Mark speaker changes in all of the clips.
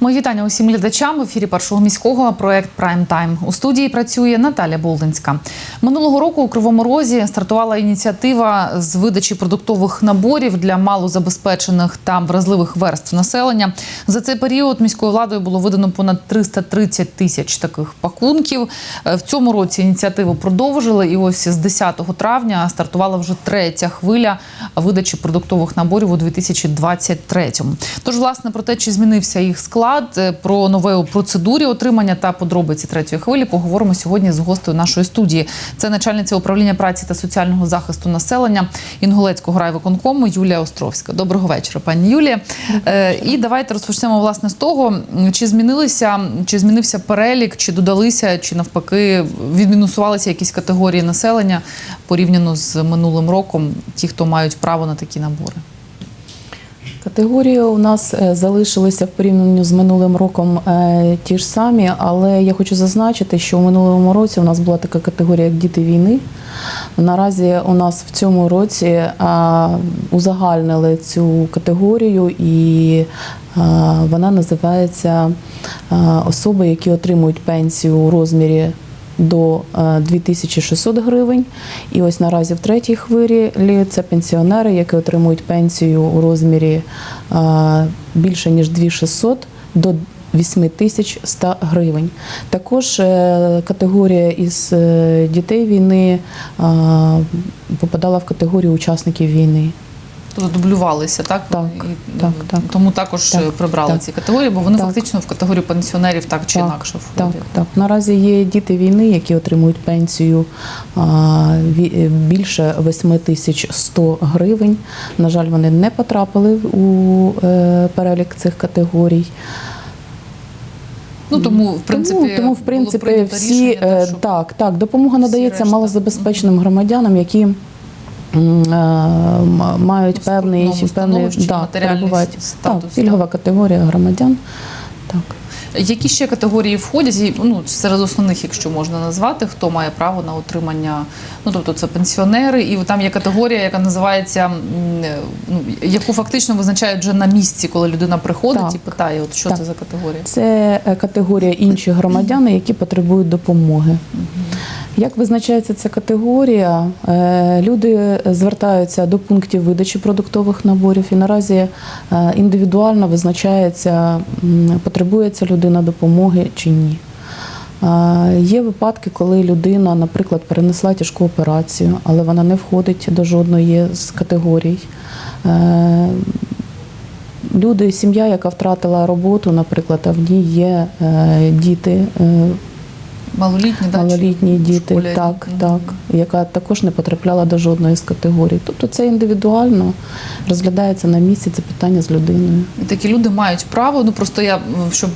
Speaker 1: Мої вітання усім глядачам в ефірі першого міського проект Прайм Тайм. У студії працює Наталя Болдинська. Минулого року у Кривому Розі стартувала ініціатива з видачі продуктових наборів для малозабезпечених та вразливих верств населення. За цей період міською владою було видано понад 330 тисяч таких пакунків. Е, В цьому році ініціативу продовжили, і ось з 10 травня стартувала вже третя хвиля видачі продуктових наборів у 2023-му. Тож, власне, про те, чи змінився їх склад, е, про нове у процедурі отримання та подробиці третьої хвилі, поговоримо сьогодні з гостею нашої студії. Це начальниця управління праці та соціального захисту населення Інгулецького райвиконкому Юлія Островська. Доброго вечора, пані Юлія. Е, І давайте розпочнемо власне з того, чи змінилися, чи змінився перелік, чи додалися, чи навпаки відмінусувалися якісь категорії населення порівняно з минулим роком, ті, хто мають право на такі набори.
Speaker 2: Категорії у нас е, залишилися в порівнянні з минулим роком е, ті ж самі, але я хочу зазначити, що в минулому році у нас була така категорія, як діти війни. Наразі у нас в цьому році е, узагальнили цю категорію, і вона називається особи, які отримують пенсію у розмірі до е, 2600 гривень. І ось наразі в третій хвилі це пенсіонери, які отримують пенсію у розмірі е, більше ніж 2600 до 8100 гривень. Також е, категорія із е, дітей війни е, попадала в категорію учасників війни.
Speaker 1: Тобто дублювалися, так?
Speaker 2: Так,
Speaker 1: І,
Speaker 2: так, так.
Speaker 1: Тому також
Speaker 2: Так,
Speaker 1: е, прибрали
Speaker 2: так.
Speaker 1: ці категорії, бо вони
Speaker 2: Так.
Speaker 1: фактично в категорію пенсіонерів так чи
Speaker 2: Так,
Speaker 1: інакше
Speaker 2: Так,
Speaker 1: входять.
Speaker 2: так. Наразі є діти війни, які отримують пенсію а, е, більше 8100 гривень. На жаль, вони не потрапили у е, перелік цих категорій.
Speaker 1: Ну тому в принципі,
Speaker 2: тому, тому в принципі, всі
Speaker 1: рішення, так,
Speaker 2: е, так, так, допомога надається малозабезпеченим громадянам, які мають певний певний да, перебувають.
Speaker 1: статус,
Speaker 2: Так, пільгова категорія громадян. Так.
Speaker 1: Які ще категорії входять? Ну серед основних, якщо можна назвати, хто має право на отримання? Ну тобто це пенсіонери, і там є категорія, яка називається е, ну яку фактично визначають вже на місці, коли людина приходить
Speaker 2: Так.
Speaker 1: і питає, от що
Speaker 2: Так.
Speaker 1: це за категорія?
Speaker 2: Це е, категорія інші громадяни, які потребують допомоги. Як визначається ця категорія? Е, Люди звертаються до пунктів видачі продуктових наборів, і наразі е, індивідуально визначається, м, потребує ця людина допомоги чи ні. Е, Є випадки, коли людина, наприклад, перенесла тяжку операцію, але вона не входить до жодної з категорій. Люди, сім'я, яка втратила роботу, наприклад, а в ній є діти,
Speaker 1: Малолітні, да, чи
Speaker 2: малолітні діти,
Speaker 1: школярі?
Speaker 2: так, так, яка також не потрапляла до жодної з категорій. Тобто це індивідуально розглядається на місці це питання з людиною.
Speaker 1: І такі люди мають право. Ну просто я щоб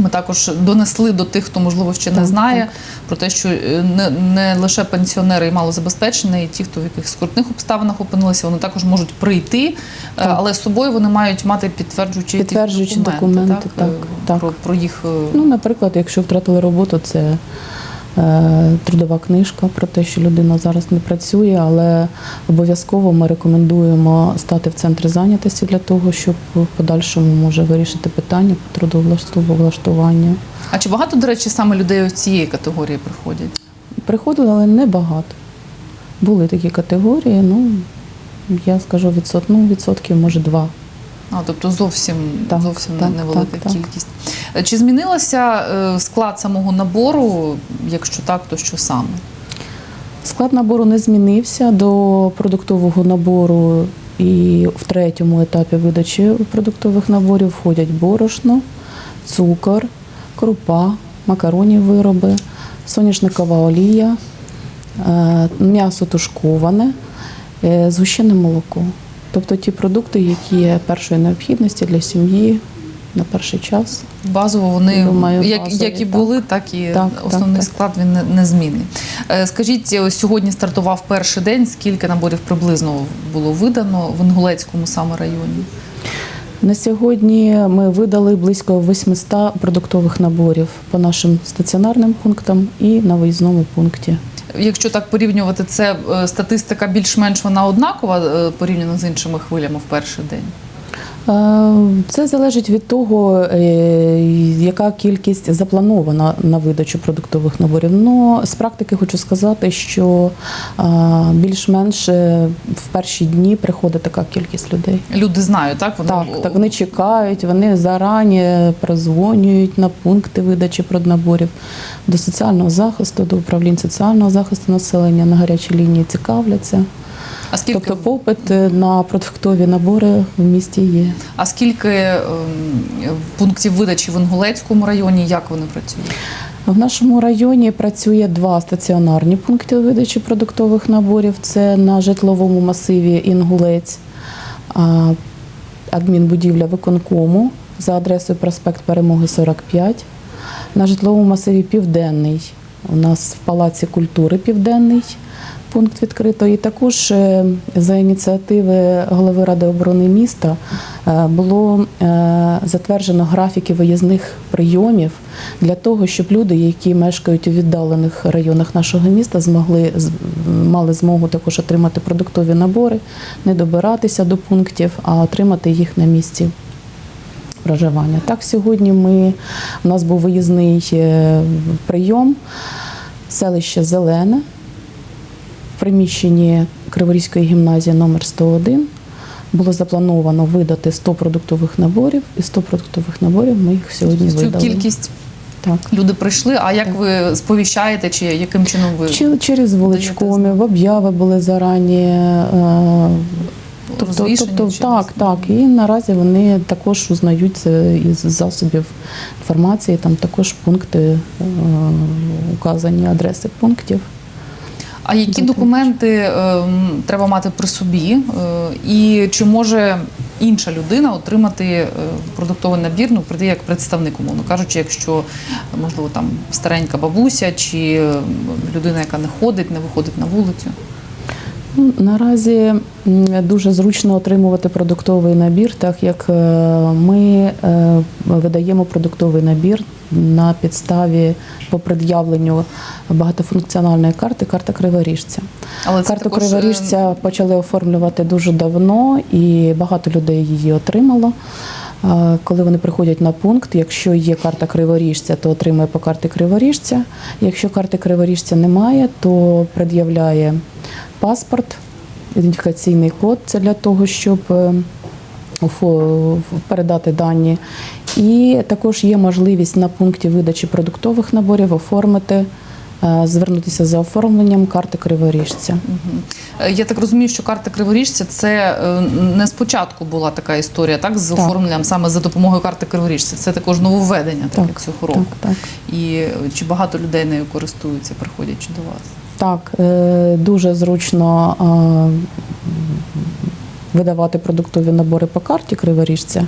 Speaker 1: ми також донесли до тих, хто можливо ще не знає про те, що е, не, не лише пенсіонери і малозабезпечені, і ті, хто в якихось скрутних обставинах опинилися, вони також можуть прийти, е,
Speaker 2: Так.
Speaker 1: але з собою вони мають мати підтверджуючі,
Speaker 2: Підтверджуючі
Speaker 1: документи,
Speaker 2: документи,
Speaker 1: так,
Speaker 2: так,
Speaker 1: е,
Speaker 2: так.
Speaker 1: Про, їх.
Speaker 2: Ну, наприклад, якщо втратили роботу, це трудова книжка про те, що людина зараз не працює, але обов'язково ми рекомендуємо стати в центрі зайнятості для того, щоб в подальшому може вирішити питання по трудовлаштуванню.
Speaker 1: А чи багато, до речі, саме людей ось цієї категорії приходять?
Speaker 2: Приходили, але не багато. Були такі категорії, ну я скажу відсот, ну, відсотків, може, два.
Speaker 1: А, тобто зовсім,
Speaker 2: Так,
Speaker 1: зовсім
Speaker 2: так,
Speaker 1: невелика
Speaker 2: так, так.
Speaker 1: кількість. Е, Чи змінилося е, склад самого набору? Якщо так, то що саме?
Speaker 2: Склад набору не змінився до продуктового набору, і в третьому етапі видачі продуктових наборів входять борошно, цукор, крупа, макаронні вироби, соняшникова олія, е, м'ясо тушковане, згущене молоко. Тобто ті продукти, які є першої необхідності для сім'ї на перший час.
Speaker 1: Базово вони
Speaker 2: Думаю,
Speaker 1: як,
Speaker 2: базові,
Speaker 1: як і
Speaker 2: так.
Speaker 1: були, так і
Speaker 2: Так,
Speaker 1: основний
Speaker 2: так,
Speaker 1: склад він не, не змінний. Е, Скажіть, ось сьогодні стартував перший день. Скільки наборів приблизно було видано в Інгулецькому саме районі?
Speaker 2: На сьогодні ми видали близько 800 продуктових наборів по нашим стаціонарним пунктам і на виїзному пункті.
Speaker 1: Якщо так порівнювати, це е, статистика більш-менш вона однакова е, порівняно з іншими хвилями в перший день.
Speaker 2: Е, Це залежить від того, е, яка кількість запланована на видачу продуктових наборів. Ну, з практики хочу сказати, що е, більш-менш в перші дні приходить така кількість людей.
Speaker 1: Люди знають, так? Вони
Speaker 2: Так, так вони чекають, вони зарані прозвонюють на пункти видачі проднаборів до соціального захисту, до управлінь соціального захисту населення на гарячій лінії цікавляться.
Speaker 1: А скільки,
Speaker 2: Тобто попит е, на продуктові набори в місті є.
Speaker 1: а скільки ем, пунктів видачі в Інгулецькому районі? Як вони працюють?
Speaker 2: В нашому районі працює два стаціонарні пункти видачі продуктових наборів. Це на житловому масиві Інгулець, адмінбудівля виконкому за адресою проспект Перемоги 45. На житловому масиві Південний. У нас в Палаці культури Південний пункт відкрито. І також е, за ініціативи голови Ради оборони міста е, було е, затверджено графіки виїзних прийомів для того, щоб люди, які мешкають у віддалених районах нашого міста, змогли мали змогу також отримати продуктові набори, не добиратися до пунктів, а отримати їх на місці проживання. Так, сьогодні ми, у нас був виїзний прийом селище Зелене приміщенні Криворізької гімназії номер 101 було заплановано видати 100 продуктових наборів, і 100 продуктових наборів ми їх сьогодні
Speaker 1: Цю
Speaker 2: видали.
Speaker 1: кількість
Speaker 2: Так.
Speaker 1: люди прийшли. А як ви сповіщаєте, чи яким чином ви
Speaker 2: Чи- Через вуличкомів, обяви були зарані. е, Тобто, тобто так, так. І наразі вони також узнають це із засобів інформації, там також пункти, е, указані адреси пунктів.
Speaker 1: А які документи ем, треба мати при собі? Е, і чи може інша людина отримати е, продуктовий набір, ну прийти як представник, умовно кажучи, якщо можливо там старенька бабуся чи е, людина, яка не ходить, не виходить на вулицю?
Speaker 2: Ну, Наразі дуже зручно отримувати продуктовий набір, так як е, ми е, видаємо продуктовий набір на підставі по пред'явленню багатофункціональної карти карта криворіжця.
Speaker 1: Але
Speaker 2: Карту
Speaker 1: також, е,
Speaker 2: криворіжця почали оформлювати дуже давно, і багато людей її отримало. Е, Коли вони приходять на пункт, якщо є карта криворіжця, то отримує по карті криворіжця. Якщо карти криворіжця немає, то пред'являє паспорт, ідентифікаційний код. Це для того, щоб е, передати дані. І також є можливість на пункті видачі продуктових наборів оформити, е, звернутися за оформленням карти криворіжця.
Speaker 1: Е, Я так розумію, що карта Криворіжця це е, не спочатку була така історія, так з
Speaker 2: Так.
Speaker 1: оформленням саме за допомогою карти Криворіжця. Це також нововведення, так,
Speaker 2: Так,
Speaker 1: як цього року.
Speaker 2: Так, так.
Speaker 1: І чи багато людей нею користуються, приходячи до вас?
Speaker 2: Так, дуже зручно видавати продуктові набори по карті криворіжця.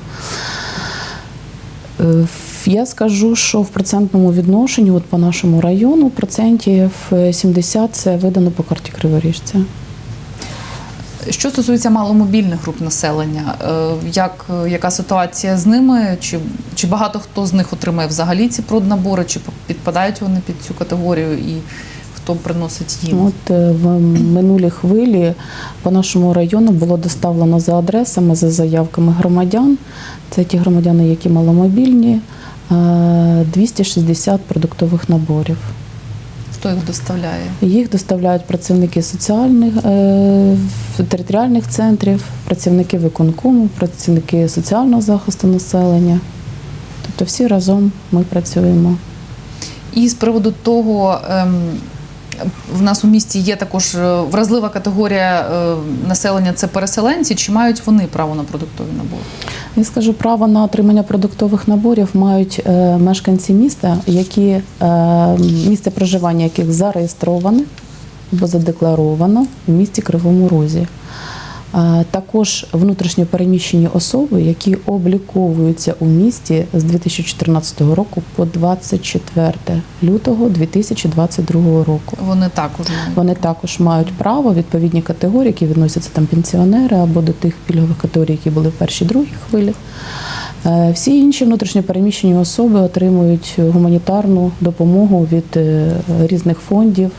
Speaker 2: Е, Я скажу, що в процентному відношенні, от по нашому району, процентів е, 70 це видано по карті криворіжця.
Speaker 1: Що стосується маломобільних груп населення, е, як, е, яка ситуація з ними? Чи, чи багато хто з них отримає взагалі ці проднабори, чи підпадають вони під цю категорію і хто приносить їм?
Speaker 2: От е, в минулі хвилі по нашому району було доставлено за адресами, за заявками громадян. Це ті громадяни, які маломобільні, е, 260 продуктових наборів.
Speaker 1: Хто їх доставляє?
Speaker 2: Їх доставляють працівники соціальних е, територіальних центрів, працівники виконкому, працівники соціального захисту населення. Тобто всі разом ми працюємо.
Speaker 1: І з приводу того, ем, в нас у місті є також е, вразлива категорія е, населення це переселенці. Чи мають вони право на продуктові набори?
Speaker 2: Я скажу, право на отримання продуктових наборів мають е, мешканці міста, які місце проживання яких зареєстроване або задекларовано в місті Кривому Розі. Також внутрішньо переміщені особи, які обліковуються у місті з 2014 року по 24 лютого 2022 року.
Speaker 1: Вони також мають.
Speaker 2: Вони також мають право відповідні категорії, які відносяться там пенсіонери або до тих пільгових категорій, які були в першій другій хвилі. Е, Всі інші внутрішньо переміщені особи отримують гуманітарну допомогу від е, різних фондів,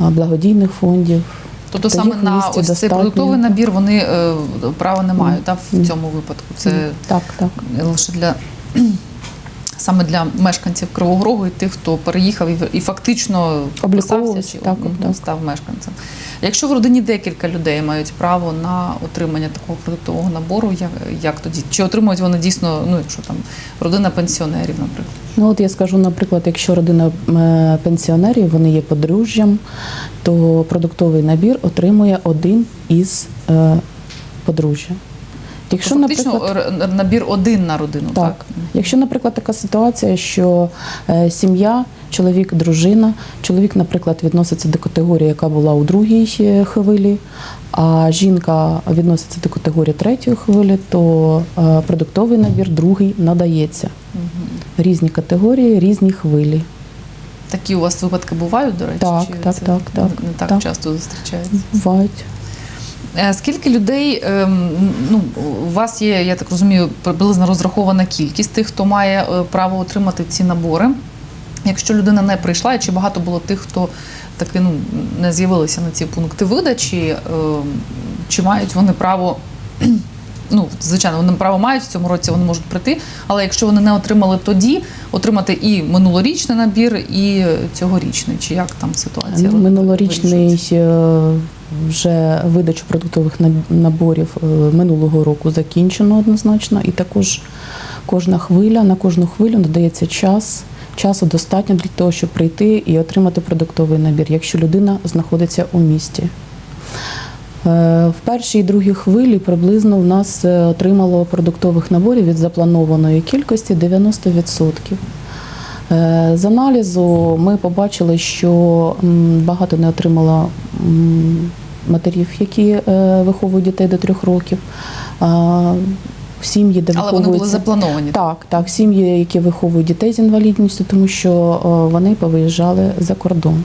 Speaker 2: е, благодійних фондів.
Speaker 1: Тобто
Speaker 2: то
Speaker 1: саме на ось цей продуктовий набір вони е, права не мають та, в цьому випадку. Це
Speaker 2: Так, так.
Speaker 1: лише для саме для мешканців Кривого Рогу і тих, хто переїхав і, фактично
Speaker 2: Обліковувався,
Speaker 1: чи
Speaker 2: так, так.
Speaker 1: став мешканцем. Якщо в родині декілька людей мають право на отримання такого продуктового набору, як, як тоді? Чи отримують вони дійсно, ну якщо там родина пенсіонерів, наприклад?
Speaker 2: Ну от я скажу, наприклад, якщо родина е, пенсіонерів, вони є подружжям, то продуктовий набір отримує один із е, подружжя. Якщо,
Speaker 1: То фактично
Speaker 2: наприклад,
Speaker 1: набір один на родину, так?
Speaker 2: Так. Якщо, наприклад, така ситуація, що е, сім'я, чоловік, дружина, чоловік, наприклад, відноситься до категорії, яка була у другій е, хвилі, а жінка відноситься до категорії третьої хвилі, то е, продуктовий набір другий надається.
Speaker 1: Мгм.
Speaker 2: Різні категорії, різні хвилі.
Speaker 1: Такі у вас випадки бувають, до речі?
Speaker 2: Так,
Speaker 1: чи
Speaker 2: так,
Speaker 1: це
Speaker 2: так, так,
Speaker 1: Не так,
Speaker 2: так.
Speaker 1: часто зустрічається.
Speaker 2: Бувають.
Speaker 1: Е, Скільки людей, ем, ну, у вас є, я так розумію, приблизно розрахована кількість тих, хто має е, право отримати ці набори. Якщо людина не прийшла, і чи багато було тих, хто таки ну, не з'явилися на ці пункти видачі, ем, чи мають вони право, ну, звичайно, вони право мають в цьому році, вони можуть прийти, але якщо вони не отримали тоді, отримати і минулорічний набір, і цьогорічний, чи як там ситуація?
Speaker 2: Ну, Минулорічний вже видачу продуктових наборів е, минулого року закінчено однозначно, і також кожна хвиля на кожну хвилю надається час. Часу достатньо для того, щоб прийти і отримати продуктовий набір, якщо людина знаходиться у місті. Е, В першій і другій хвилі приблизно в нас е, отримало продуктових наборів від запланованої кількості 90%. Е, З аналізу ми побачили, що багато не отримало матерів, які е, виховують дітей до трьох років. Сім'ї, де
Speaker 1: Але вони були заплановані.
Speaker 2: так, так, сім'ї, які виховують дітей з інвалідністю, тому що вони повиїжджали за кордон.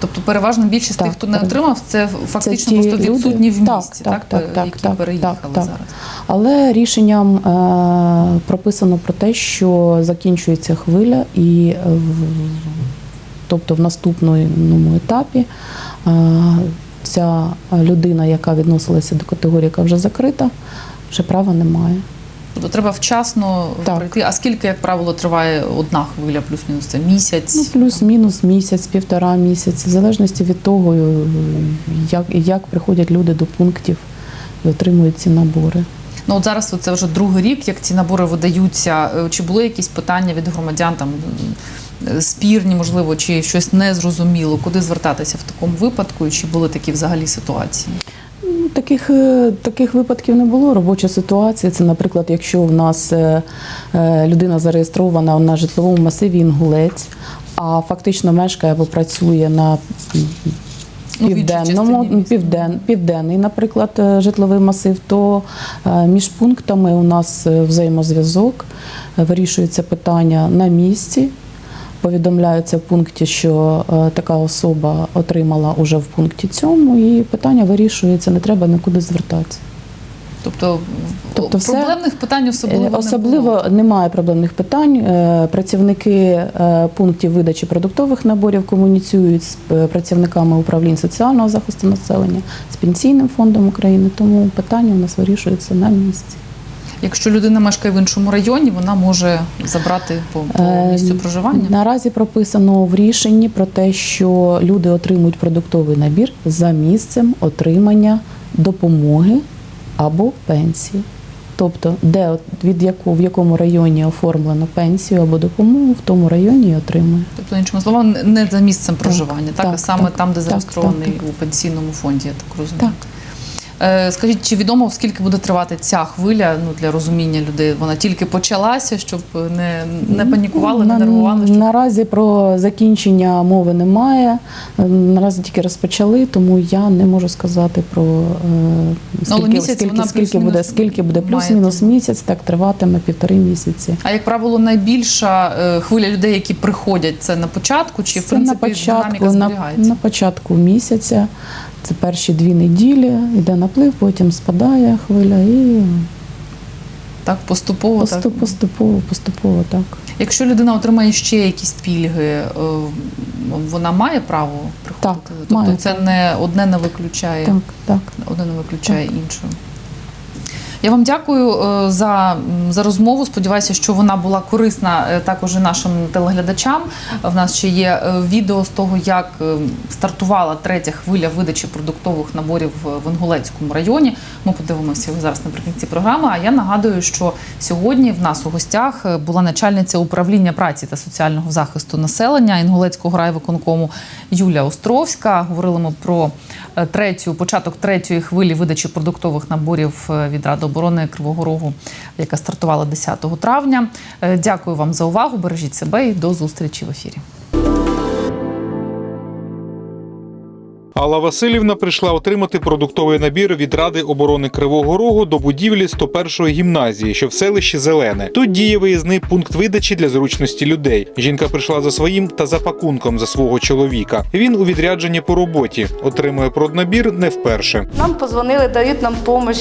Speaker 1: Тобто переважна більшість тих, хто не отримав, це фактично
Speaker 2: ті
Speaker 1: просто
Speaker 2: люди-
Speaker 1: відсутні в місті,
Speaker 2: так,
Speaker 1: так,
Speaker 2: так, так,
Speaker 1: які
Speaker 2: так,
Speaker 1: переїхали
Speaker 2: так, так.
Speaker 1: зараз.
Speaker 2: Але рішенням е, прописано про те, що закінчується хвиля, і е, в- тобто в наступному етапі е, ця людина, яка відносилася до категорії, яка вже закрита, вже права не має.
Speaker 1: Тобто треба вчасно
Speaker 2: Так.
Speaker 1: прийти. А скільки, як правило, триває одна хвиля, плюс-мінус це місяць?
Speaker 2: Ну, плюс-мінус місяць, півтора місяця, в залежності від того, е, як, як приходять люди до пунктів і отримують ці набори.
Speaker 1: Ну от зараз це вже другий рік, як ці набори видаються. Е, Чи були якісь питання від громадян там е, спірні, можливо, чи щось незрозуміло, куди звертатися в такому випадку, і чи були такі взагалі ситуації?
Speaker 2: Ну, Таких, е, таких випадків не було. Робоча ситуація це, наприклад, якщо в нас е, е, людина зареєстрована на житловому масиві Інгулець, а фактично мешкає або працює на
Speaker 1: Ну,
Speaker 2: південному, півден, південний, наприклад, житловий масив, то між пунктами у нас взаємозв'язок, вирішується питання на місці. Повідомляється в пункті, що е, така особа отримала уже в пункті цьому, і питання вирішується, не треба нікуди звертатися.
Speaker 1: Тобто,
Speaker 2: Тобто все-
Speaker 1: проблемних питань особливо,
Speaker 2: Е,
Speaker 1: не
Speaker 2: Особливо
Speaker 1: було.
Speaker 2: немає проблемних питань. Е, Працівники е, пунктів видачі продуктових наборів комуніцюють з працівниками управлінь соціального захисту населення, з пенсійним фондом України, тому питання у нас вирішується на місці.
Speaker 1: Якщо людина мешкає в іншому районі, вона може забрати по, по
Speaker 2: Е,
Speaker 1: місцю проживання.
Speaker 2: Наразі прописано в рішенні про те, що люди отримують продуктовий набір за місцем отримання допомоги або пенсії. Тобто, де від яку в якому районі оформлено пенсію або допомогу, в тому районі і отримує.
Speaker 1: Тобто, іншими словами, не за місцем проживання, так, а
Speaker 2: так,
Speaker 1: саме
Speaker 2: так,
Speaker 1: там, де зареєстрований у пенсійному фонді, я так розумію.
Speaker 2: Так.
Speaker 1: Е, Скажіть, чи відомо, скільки буде тривати ця хвиля ну, для розуміння людей? Вона тільки почалася, щоб не, не панікували, не нервували? Щоб...
Speaker 2: Наразі про закінчення мови немає. Е, Наразі тільки розпочали, тому я не можу сказати про е, скільки,
Speaker 1: Ну, місяць
Speaker 2: скільки, скільки буде, скільки буде плюс-мінус місяць, так триватиме півтори місяці.
Speaker 1: А як правило, найбільша хвиля людей, які приходять, це на початку, чи в
Speaker 2: Це
Speaker 1: принципі
Speaker 2: на початку,
Speaker 1: динаміка
Speaker 2: на,
Speaker 1: зберігається?
Speaker 2: на початку місяця. Це перші дві неділі, йде наплив, потім спадає хвиля і
Speaker 1: Так, поступово так.
Speaker 2: Поступово, поступово, так.
Speaker 1: Якщо людина отримає ще якісь пільги, е, вона має право приходити.
Speaker 2: Так,
Speaker 1: тобто
Speaker 2: має
Speaker 1: це не одне не виключає,
Speaker 2: Так, так.
Speaker 1: одне не виключає іншого. Я вам дякую е, за, за розмову. Сподіваюся, що вона була корисна е, також і нашим телеглядачам. В нас ще є е, відео з того, як стартувала третя хвиля видачі продуктових наборів в- Інгулецькому районі. Ми подивимося зараз наприкінці програми. А я нагадую, що сьогодні в нас у гостях була начальниця управління праці та соціального захисту населення Інгулецького райвиконкому Юлія Островська. Говорили ми про третю початок третьої хвилі видачі продуктових наборів е, від Ради оборони Кривого Рогу, яка стартувала 10 травня. Е, Дякую вам за увагу. Бережіть себе і до зустрічі в ефірі.
Speaker 3: Алла Васильівна прийшла отримати продуктовий набір від Ради оборони Кривого Рогу до будівлі 101-ї гімназії, що в селищі Зелене. Тут діє виїзний пункт видачі для зручності людей. Жінка прийшла за своїм та за пакунком за свого чоловіка. Він у відрядженні по роботі отримує проднабір не вперше.
Speaker 4: Нам позвонили, дають нам допомогу.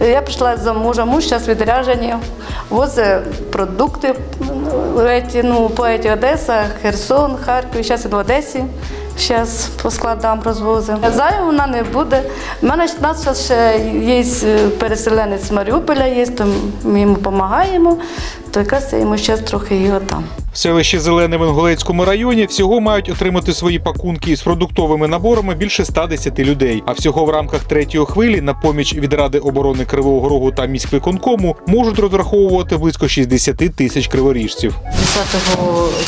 Speaker 4: Я прийшла за мужем, муж зараз відряджені, возить продукти в еті, ну, по Одеса, Херсон, Харків, зараз він в Одесі. Зараз по складам розвозимо. Зайву вона не буде. У мене нас ще є е, переселенець з Маріуполя, є, то ми йому допомагаємо, то якраз я йому зараз трохи його там.
Speaker 3: В селищі Зелене в Інгулецькому районі всього мають отримати свої пакунки із продуктовими наборами більше 110 людей. А всього в рамках третьої хвилі на поміч від Ради оборони Кривого Рогу та міськвиконкому можуть розраховувати близько 60 тисяч криворіжців.
Speaker 5: 10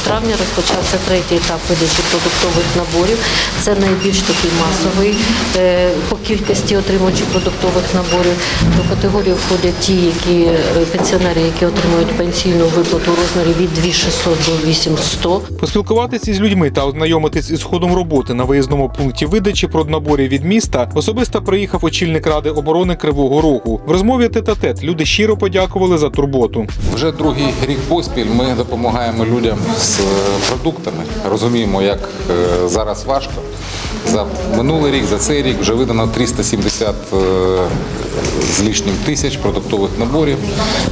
Speaker 5: травня розпочався третій етап видачі продуктових наборів. Це найбільш такий масовий е, по кількості отримувачів продуктових наборів. До категорії входять ті, які е, пенсіонери, які отримують пенсійну виплату у розмірі від 2600 до 8100.
Speaker 3: Поспілкуватися з людьми та ознайомитись із ходом роботи на виїзному пункті видачі проднаборів від міста особисто приїхав очільник Ради оборони Кривого Рогу. В розмові тет-а-тет люди щиро подякували за турботу.
Speaker 6: Вже другий рік поспіль ми допомагаємо людям з е, продуктами. Розуміємо, як е, зараз важко. За минулий рік, за цей рік вже видано 370 е, з лишнім тисяч продуктових наборів.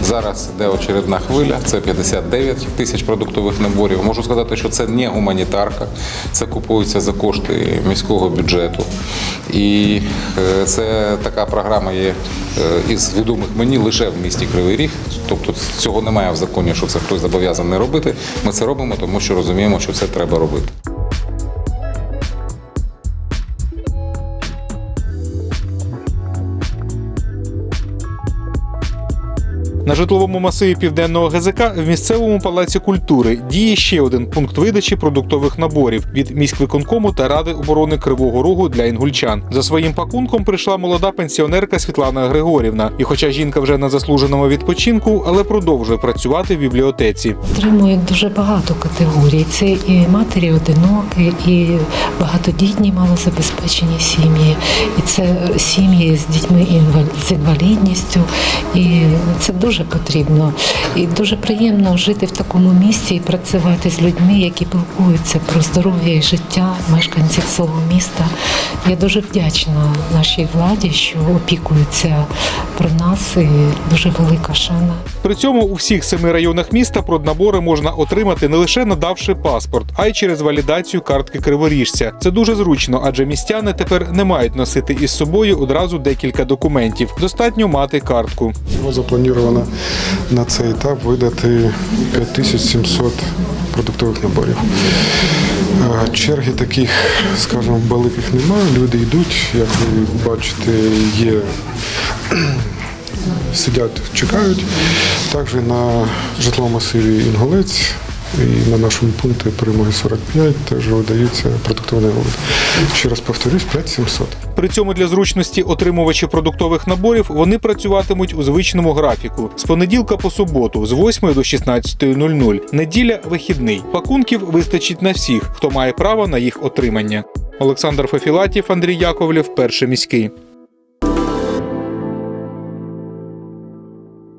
Speaker 6: Зараз йде очередна хвиля, це 59 тисяч продуктових наборів. Можу сказати, що це не гуманітарка, це купується за кошти міського бюджету. І е, це така програма є е, із відомих мені лише в місті Кривий Ріг. Тобто цього немає в законі, що це хтось зобов'язаний робити. Ми це робимо, тому що розуміємо, що це треба робити.
Speaker 3: На житловому масиві південного ГЗК в місцевому палаці культури діє ще один пункт видачі продуктових наборів від міськвиконкому та ради оборони Кривого Рогу для інгульчан. За своїм пакунком прийшла молода пенсіонерка Світлана Григорівна. І, хоча жінка вже на заслуженому відпочинку, але продовжує працювати в бібліотеці.
Speaker 7: Отримують дуже багато категорій. Це і матері одинокі, і багатодітні малозабезпечені сім'ї, і це сім'ї з дітьми інвалід- з інвалідністю. І це дуже потрібно. І дуже приємно жити в такому місці і працювати з людьми, які пілкуються про здоров'я і життя мешканців свого міста. Я дуже вдячна нашій владі, що опікується про нас. І дуже велика шана.
Speaker 3: При цьому у всіх семи районах міста проднабори можна отримати не лише надавши паспорт, а й через валідацію картки криворіжця. Це дуже зручно, адже містяни тепер не мають носити із собою одразу декілька документів. Достатньо мати картку.
Speaker 8: Всього заплановано на цей етап видати 5700 продуктових наборів. Е, Черги таких, скажімо, великих немає. Люди йдуть, як ви бачите, є сидять, чекають. Також на житловому масиві Інголець і на нашому пункті перемоги 45 теж видаються продуктові набори. Ще раз повторюсь, 5700.
Speaker 3: При цьому для зручності отримувачів продуктових наборів вони працюватимуть у звичному графіку з понеділка по суботу з 8 до 16.00. Неділя вихідний. Пакунків вистачить на всіх, хто має право на їх отримання. Олександр Фефілатів, Андрій Яковлєв, перший міський.